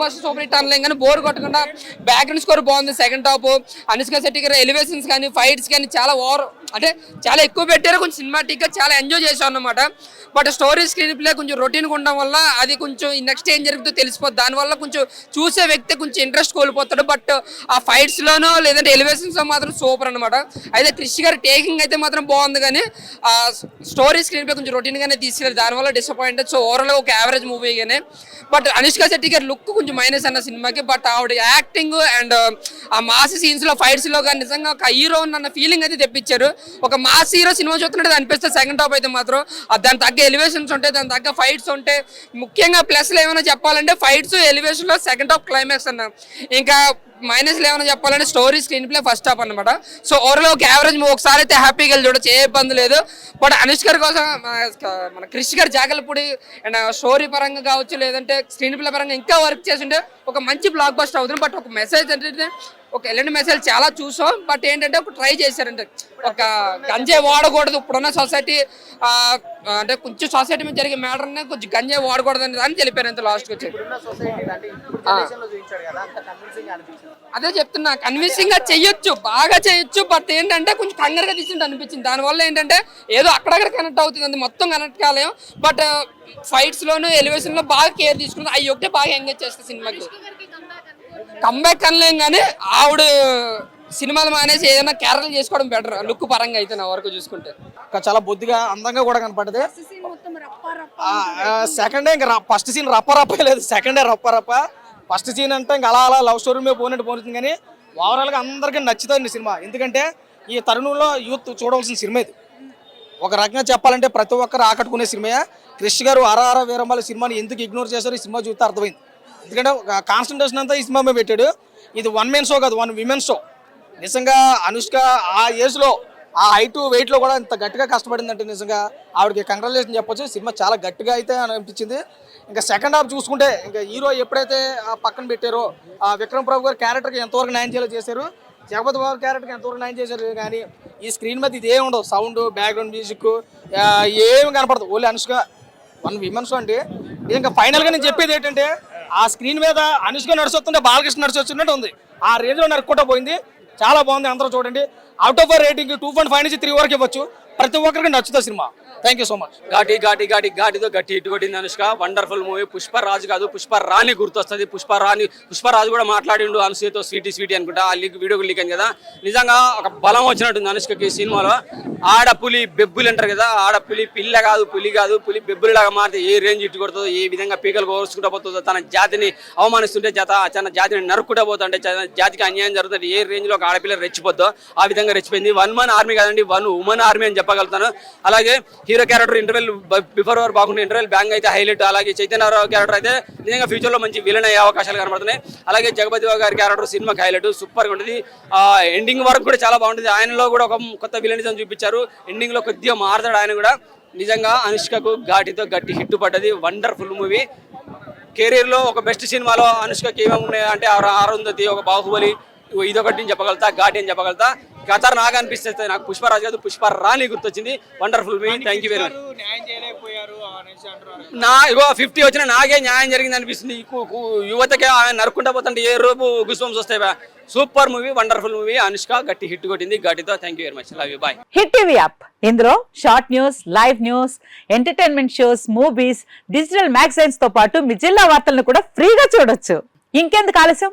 Bus super hit అనలేం కానీ bore కొట్టకుండా background score బాగుంది సెకండ్ టాప్ అనుష్క శెట్టి గారి ఎలివేషన్స్ కానీ ఫైట్స్ కానీ చాలా ఓవర్ అంటే చాలా ఎక్కువ పెట్టారు కొంచెం సినిమాటిక్గా చాలా ఎంజాయ్ చేశాం అనమాట బట్ స్టోరీ స్క్రీన్ ప్లే కొంచెం రొటీన్ ఉండడం వల్ల అది కొంచెం నెక్స్ట్ ఏం జరుగుతుందో తెలిసిపోద్ది. దానివల్ల కొంచెం చూసే వ్యక్తి కొంచెం ఇంట్రెస్ట్ కోల్పోతాడు. బట్ ఆ ఫైట్స్ లోనో లేదంటే ఎలివేషన్స్లో మాత్రం సూపర్ అనమాట అయితే క్రిష్ గారి టేకింగ్ అయితే మాత్రం బాగుంది కానీ ఆ స్టోరీ స్క్రీన్ ప్లే కొంచెం రొటీన్గానే తీసుకెళ్ళారు దానివల్ల డిసప్పాయింట్ సో ఓవరాల్గా ఒక యావరేజ్ మూవీ కానీ బట్ అనుష్క శెట్టి గారి లుక్ కొంచెం మైనస్ అన్న సినిమాకి బట్ ఆవిడ యాక్టింగ్ అండ్ uh, ఆ మాస్ సీన్స్లో ఫైట్స్లో కానీ నిజంగా ఒక హీరో అన్న ఫీలింగ్ అయితే తెప్పించారు. ఒక మాస్ హీరో సినిమా చూస్తున్నట్టు అనిపిస్తే సెకండ్ టాప్ అయితే మాత్రం దాని తగ్గ ఎలివేషన్స్ ఉంటాయి దాని తగ్గ ఫైట్స్ ఉంటాయి ముఖ్యంగా ప్లస్లు ఏమైనా చెప్పాలంటే ఫైట్స్ ఎలివేషన్లో సెకండ్ టాప్ క్లైమాక్స్ అన్న. ఇంకా మైనస్ ఏమైనా చెప్పాలంటే story screenplay first half అనమాట సో ఓవరాల్ ఒక యావరేజ్ ఒకసారి అయితే హ్యాపీగా వెళ్ళి చూడొచ్చు ఏ ఇబ్బంది లేదు. బట్ అనుష్క గారి కోసం మన- క్రిష్ గారు జాగలపూడి అండ్ స్టోరీ uh, పరంగా కావచ్చు లేదంటే స్క్రీన్ ప్లే పరంగా ఇంకా వర్క్ చేస్తుంటే ఒక మంచి బ్లాక్ బస్టర్ అవుతుంది బట్ ఒక మెసేజ్ అంటే ఒక ఎలాంటి మెసేజ్ చాలా చూసాం బట్ ఏంటంటే ఒక ట్రై చేశారంటే ఒక గంజాయి వాడకూడదు ఇప్పుడున్న సొసైటీ అంటే కొంచెం సొసైటీ మీద జరిగే మ్యాటర్ కొంచెం గంజాయి వాడకూడదు అని అని తెలిపారు అంత లాస్ట్కి వచ్చి. ఇప్పుడున్న సొసైటీ అంటే ఇప్పుడు జనరేషన్లో చూపించాడు కదా అంత కన్విన్సింగ్ అనిపించింది. అదే చెప్తున్నా కన్విన్సింగ్గా చెయ్యొచ్చు బాగా చేయొచ్చు బట్ ఏంటంటే కొంచెం కంగారుగా తీసింది అనిపించింది. దానివల్ల ఏంటంటే ఏదో అక్కడక్కడ కనెక్ట్ అవుతుంది అది మొత్తం కనెక్ట్ కాలేం. బట్ ఫైట్స్ లోను ఎలివేషన్లో బాగా కేర్ తీసుకుంది అవి ఒకటే బాగా ఎంగేజ్ చేస్తుంది సినిమాకి. కంబ్యాక్ అనలేం కానీ ఆవిడ సినిమాలు మానేసి ఏదైనా క్యారెక్టర్ చేసుకోవడం బెటర్ లుక్ పరంగా అయితే నా వరకు చూసుకుంటే. చాలా బొద్దుగా అందంగా కూడా కనపడదు. సెకండ్ ఇంకా ఫస్ట్ సీన్ రప్ప రప్ప లేదు. సెకండ్ రప్ప రప్ప. ఫస్ట్ సీన్ అంటే ఇంకా అలా అలా లవ్ స్టోరీ మీద పోయినట్టు పోతుంది కానీ ఓవరాల్గా అందరికీ నచ్చుతుంది సినిమా. ఎందుకంటే ఈ తరుణంలో యూత్ చూడవలసిన సినిమా ఇది. ఒక రకంగా చెప్పాలంటే ప్రతి ఒక్కరు ఆకట్టుకునే సినిమా క్రిష్ గారు అరార వీరమ్మాల సినిమాని ఎందుకు ఇగ్నోర్ చేశారో ఈ సినిమా చూస్తే అర్థమైంది. ఎందుకంటే కాన్సన్ట్రేషన్ అంతా ఈ సినిమా మీద పెట్టాడు. ఇది వన్ మెన్ షో కాదు వన్ విమెన్ షో నిజంగా అనుష్క ఆ ఏజ్లో ఆ హైట్ వెయిట్లో కూడా ఇంత గట్టిగా కష్టపడిందంటే నిజంగా ఆవిడకి కంగ్రాచులేషన్ చెప్పొచ్చు. సినిమా చాలా గట్టిగా అయితే అనిపించింది. ఇంకా సెకండ్ హాఫ్ చూసుకుంటే ఇంకా హీరో ఎప్పుడైతే పక్కన పెట్టారో ఆ విక్రమ్ ప్రభు గారు క్యారెక్టర్కి ఎంతవరకు న్యాయం చేయాలో చేశారు. జగపతి బాబు క్యారెక్టర్కి ఎంతవరకు న్యాయం చేశారు కానీ ఈ స్క్రీన్ మీద ఇది ఉండదు. సౌండ్ బ్యాక్గ్రౌండ్ మ్యూజిక్ ఏమి కనపడదు. ఓన్లీ అనుష్క వన్ విమెన్స్ అంటే. ఇంకా ఫైనల్గా నేను చెప్పేది ఏంటంటే ఆ స్క్రీన్ మీద అనుష్క నడిచొస్తుంటే బాలకృష్ణ నడిచొచ్చినట్టు ఉంది. ఆ రేంజ్లో నరుక్కుంటా పోయింది. చాలా బాగుంది అందరూ చూడండి. Out of rating two point five నుంచి త్రీ వరకు ఇవ్వచ్చు. ప్రతి ఒక్కరికి నచ్చుతుంది cinema. Thank you so much Ghaati Ghaati Ghaati ఘాటితో గట్టి హిట్ కొట్టింది అనుష్క వండర్ఫుల్ మూవీ పుష్పరాజు కాదు పుష్పరాణి గుర్తొస్తుంది. పుష్పరాణి పుష్పరాజు కూడా మాట్లాడిండు అనుసూయతో స్వీటీ స్వీటీ అనుకుంటా. ఆ లీక్ వీడియో లీక్ అని కదా. నిజంగా ఒక బలం వచ్చినట్టుంది అనుష్కకి ఈ సినిమాలో. ఆడపులి బెబ్బులు అంటారు కదా ఆడపులి పిల్ల కాదు పులి కాదు పులి బెబ్బులిలాగా మారితే ఏ రేంజ్ ఇట్టు కొడుతుందో ఏ విధంగా పీకలు కోరుచుకుంటూ పోతుందో తన జాతిని అవమానిస్తుంటే జత తన జాతిని నరుక్కుంటూ పోతుంటే జాతికి అన్యాయం జరుగుతుంది ఏ రేంజ్లో ఒక ఆడపిల్ల రెచ్చిపోద్దో ఆ విధంగా రెచ్చిపోయింది. వన్ మన్ ఆర్మీ కాదండి వన్ ఉమెన్ ఆర్మీ అని చెప్పగలుగుతాను. అలాగే హీరో క్యారెక్టర్ ఇంటర్వెల్ బిఫోర్ వర్ బాగుంటుంది ఇంటర్వెల్ బ్యాంగ్ అయితే హైలైట్. అలాగే చైతన్యరావు క్యారెక్టర్ అయితే నిజంగా ఫ్యూచర్లో మంచి విలన్ అయ్యే అవకాశాలు కనబడుతున్నాయి. అలాగే జగపతి బాబు గారి క్యారెక్టర్ సినిమాకి హైలైట్. సూపర్గా ఉంటుంది ఎండింగ్ వరకు కూడా చాలా బాగుంటుంది. ఆయనలో కూడా ఒక కొత్త విలనిజం చూపించారు. ఎండింగ్లో కొద్దిగా మారుతాడు ఆయన కూడా. నిజంగా అనుష్కకు ఘాటితో గట్టి హిట్ పడ్డది. వండర్ఫుల్ మూవీ కెరీర్లో ఒక బెస్ట్ సినిమాలో అనుష్కకి ఏమేమి ఉన్నాయి అంటే అరుంధతి ఒక బాహుబలి ఇదొకటి నేను చెప్పగలుగుతా ఘాటి అని చెప్పగలుగుతా. ఖతర్ నాకు అనిపిస్తుంది నాకు. పుష్పరాజు కాదు పుష్పరాణి గుర్తొచ్చింది. Wonderful movie thank you very much నా ఇగో ఫిఫ్టీ వచ్చిన నాకే న్యాయం జరిగింది అనిపిస్తుంది. యువతకే ఆయన నరుక్కుంటా పోతుంటే ఏ రూపు గుస్బంస్ వస్తాయి super movie wonderful movie Anushka గట్టి హిట్ కొట్టింది గట్టితో thank you very much love you bye hit TV app ఇందులో short news live news entertainment shows movies digital మ్యాగజైన్స్తో పాటు మీ జిల్లా వార్తలను కూడా ఫ్రీగా చూడొచ్చు. ఇంకెందుకు ఆలస్యం?